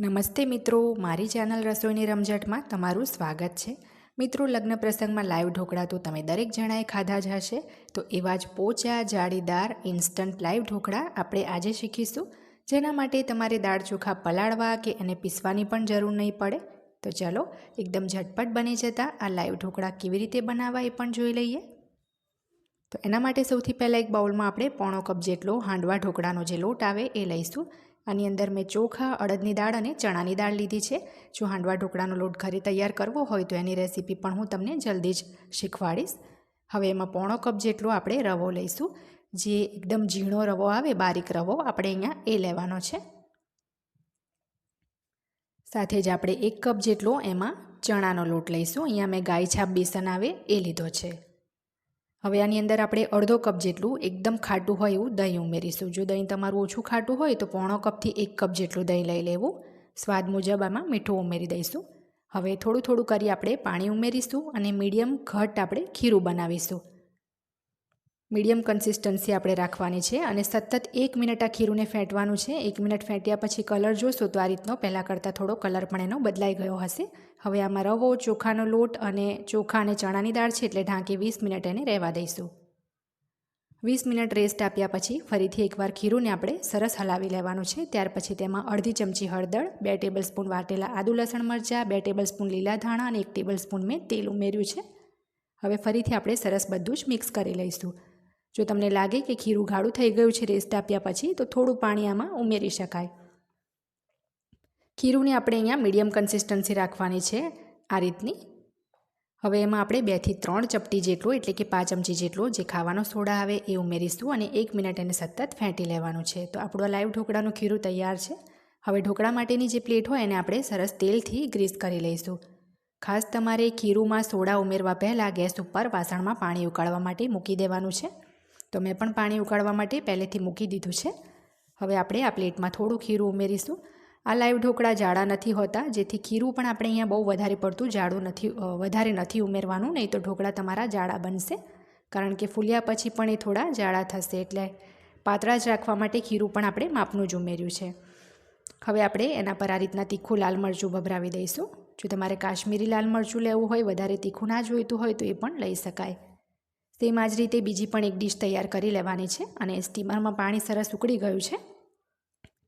નમસ્તે મિત્રો, મારી ચેનલ રસોઈની રમઝટમાં તમારું સ્વાગત છે. મિત્રો, લગ્ન પ્રસંગમાં લાઈવ ઢોકળા તો તમે દરેક જણાએ ખાધા જ હશે. તો એવા જ પોચા, જાળીદાર ઇન્સ્ટન્ટ લાઈવ ઢોકળા આપણે આજે શીખીશું. જેના માટે તમારે દાળ ચોખા પલાળવા કે એને પીસવાની પણ જરૂર નહીં પડે. તો ચલો, એકદમ ઝટપટ બની જતા આ લાઈવ ઢોકળા કેવી રીતે બનાવવા એ પણ જોઈ લઈએ. તો એના માટે સૌથી પહેલાં એક બાઉલમાં આપણે પોણો કપ જેટલો હાંડવા ઢોકળાનો જે લોટ આવે એ લઈશું. આની અંદર મેં ચોખા, અડદની દાળ અને ચણાની દાળ લીધી છે. જો હાંડવા ઢોકળાનો લોટ ઘરે તૈયાર કરવો હોય તો એની રેસીપી પણ હું તમને જલ્દી જ શીખવાડીશ. હવે એમાં પોણો કપ જેટલો આપણે રવો લઈશું. જે એકદમ ઝીણો રવો આવે, બારીક રવો, આપણે અહીંયા એ લેવાનો છે. સાથે જ આપણે એક કપ જેટલો એમાં ચણાનો લોટ લઈશું. અહીંયા મેં ગાય છાપ બેસન આવે એ લીધો છે. હવે આની અંદર આપણે અડધો કપ જેટલું એકદમ ખાટું હોય એવું દહીં ઉમેરીશું. જો દહીં તમારું ઓછું ખાટું હોય તો પોણો કપથી એક કપ જેટલું દહીં લઈ લેવું. સ્વાદ મુજબ આમાં મીઠું ઉમેરી દઈશું. હવે થોડું થોડું કરી આપણે પાણી ઉમેરીશું અને મીડિયમ ઘટ આપણે ખીરું બનાવીશું. મીડિયમ કન્સિસ્ટન્સી આપણે રાખવાની છે અને સતત એક મિનિટ આ ખીરુંને ફેંટવાનું છે. એક મિનિટ ફેંટ્યા પછી કલર જોશો તો આ રીતનો પહેલાં કરતાં થોડો કલર પણ એનો બદલાઈ ગયો હશે. હવે આમાં રવો, ચોખાનો લોટ અને ચોખા અને ચણાની દાળ છે એટલે ઢાંકી વીસ મિનિટ એને રહેવા દઈશું. વીસ મિનિટ રેસ્ટ આપ્યા પછી ફરીથી એકવાર ખીરુંને આપણે સરસ હલાવી લેવાનું છે. ત્યાર પછી તેમાં અડધી ચમચી હળદર, બે ટેબલ સ્પૂન વાટેલા આદુ લસણ મરચાં, બે ટેબલ સ્પૂન લીલા ધાણા અને એક ટેબલ સ્પૂન મેં તેલ ઉમેર્યું છે. હવે ફરીથી આપણે સરસ બધું જ મિક્સ કરી લઈશું. જો તમને લાગે કે ખીરું ગાળું થઈ ગયું છે રેસ્ટ આપ્યા પછી, તો થોડું પાણી આમાં ઉમેરી શકાય. ખીરુંને આપણે અહીંયા મીડિયમ કન્સિસ્ટન્સી રાખવાની છે આ રીતની. હવે એમાં આપણે બેથી ત્રણ ચપટી જેટલો, એટલે કે પાંચ ચમચી જેટલો જે ખાવાનો સોડા આવે એ ઉમેરીશું અને એક મિનિટ એને સતત ફેંટી લેવાનું છે. તો આપણું લાઈવ ઢોકળાનું ખીરું તૈયાર છે. હવે ઢોકળા માટેની જે પ્લેટ હોય એને આપણે સરસ તેલથી ગ્રીસ કરી લઈશું. ખાસ તમારે ખીરુંમાં સોડા ઉમેરવા પહેલાં ગેસ ઉપર વાસણમાં પાણી ઉકાળવા માટે મૂકી દેવાનું છે. તો મેં પણ પાણી ઉકાળવા માટે પહેલેથી મૂકી દીધું છે. હવે આપણે આ પ્લેટમાં થોડું ખીરું ઉમેરીશું. આ લાઈવ ઢોકળા જાડા નથી હોતા, જેથી ખીરું પણ આપણે અહીંયા બહુ વધારે પડતું જાડું નથી વધારે નથી ઉમેરવાનું, નહીં તો ઢોકળા તમારા જાડા બનશે. કારણ કે ફૂલ્યા પછી પણ એ થોડા જાડા થશે, એટલે પાતળા જ રાખવા માટે ખીરું પણ આપણે માપનું જ ઉમેર્યું છે. હવે આપણે એના પર આ રીતના તીખું લાલ મરચું ભભરાવી દઈશું. જો તમારે કાશ્મીરી લાલ મરચું લેવું હોય, વધારે તીખું ના જોઈતું હોય, તો એ પણ લઈ શકાય. સેમ આ જ રીતે બીજી પણ એક ડીશ તૈયાર કરી લેવાની છે અને સ્ટીમરમાં પાણી સરસ ઉકળી ગયું છે.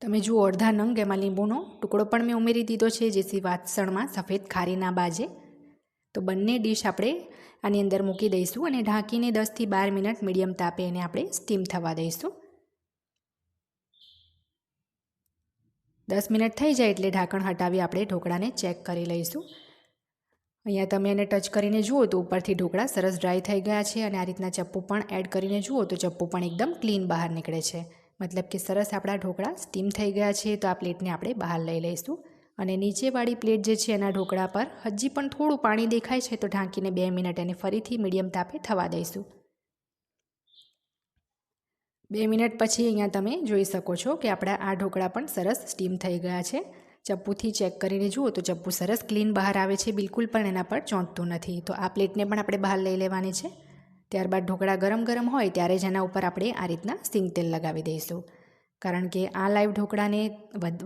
તમે જુઓ અડધા નંગ એમાં લીંબુનો ટુકડો પણ મેં ઉમેરી દીધો છે, જેથી વાસણમાં સફેદ ખારી ના બાજે. તો બંને ડીશ આપણે આની અંદર મૂકી દઈશું અને ઢાંકીને દસથી બાર મિનિટ મીડિયમ તાપે એને આપણે સ્ટીમ થવા દઈશું. દસ મિનિટ થઈ જાય એટલે ઢાંકણ હટાવી આપણે ઢોકળાને ચેક કરી લઈશું. અહીંયા તમે એને ટચ કરીને જુઓ તો ઉપરથી ઢોકળા સરસ ડ્રાય થઈ ગયા છે અને આ રીતના ચપ્પુ પણ એડ કરીને જુઓ તો ચપ્પુ પણ એકદમ ક્લીન બહાર નીકળે છે. મતલબ કે સરસ આપણા ઢોકળા સ્ટીમ થઈ ગયા છે તો આ પ્લેટને આપણે બહાર લઈ લઈશું. અને નીચેવાળી પ્લેટ જે છે એના ઢોકળા પર હજી પણ થોડું પાણી દેખાય છે તો ઢાંકીને બે મિનિટ એને ફરીથી મીડિયમ તાપે થવા દઈશું. બે મિનિટ પછી અહીંયા તમે જોઈ શકો છો કે આપણા આ ઢોકળા પણ સરસ સ્ટીમ થઈ ગયા છે. ચપ્પુથી ચેક કરીને જુઓ તો ચપ્પુ સરસ ક્લીન બહાર આવે છે, બિલકુલ પણ એના પર ચોંટતું નથી. તો આ પ્લેટને પણ આપણે બહાર લઈ લેવાની છે. ત્યારબાદ ઢોકળા ગરમ ગરમ હોય ત્યારે જ એના ઉપર આપણે આ રીતના સિંગ તેલ લગાવી દઈશું. કારણ કે આ લાઈવ ઢોકળાને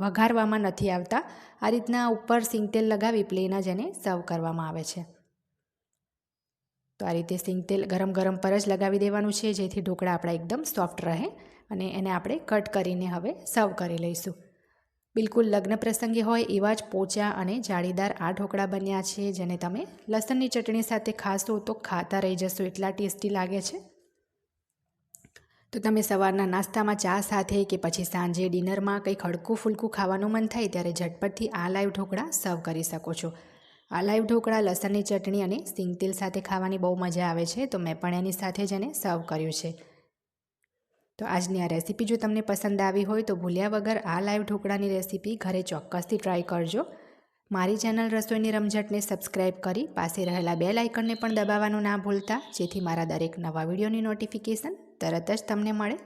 વઘારવામાં નથી આવતા. આ રીતના ઉપર સિંગ તેલ લગાવી પ્લેન જ એને સર્વ કરવામાં આવે છે. તો આ રીતે સિંગ તેલ ગરમ ગરમ પર જ લગાવી દેવાનું છે, જેથી ઢોકળા આપણા એકદમ સોફ્ટ રહે અને એને આપણે કટ કરીને હવે સર્વ કરી લઈશું. બિલકુલ લગ્ન પ્રસંગે હોય એવા જ પોચા અને જાળીદાર આ ઢોકળા બન્યા છે, જેને તમે લસણની ચટણી સાથે ખાશો તો ખાતા રહી જશો, એટલા ટેસ્ટી લાગે છે. તો તમે સવારના નાસ્તામાં ચા સાથે કે પછી સાંજે ડિનરમાં કંઈક હળકું ફૂલકું ખાવાનું મન થાય ત્યારે ઝટપટથી આ લાઈવ ઢોકળા સર્વ કરી શકો છો. આ લાઈવ ઢોકળા લસણની ચટણી અને સિંગતેલ સાથે ખાવાની બહુ મજા આવે છે, તો મેં પણ એની સાથે જ એને સર્વ કર્યું છે. તો આજની આ રેસીપી જો તમને પસંદ આવી હોય તો ભૂલ્યા વગર આ લાઈવ ઢોકળાની રેસીપી ઘરે ચોક્કસથી ટ્રાય કરજો. મારી ચેનલ રસોઈની રમઝટને સબસ્ક્રાઈબ કરી પાસે રહેલા બે લાઇકનને પણ દબાવવાનું ના ભૂલતા, જેથી મારા દરેક નવા વિડીયોની નોટિફિકેશન તરત જ તમને મળે.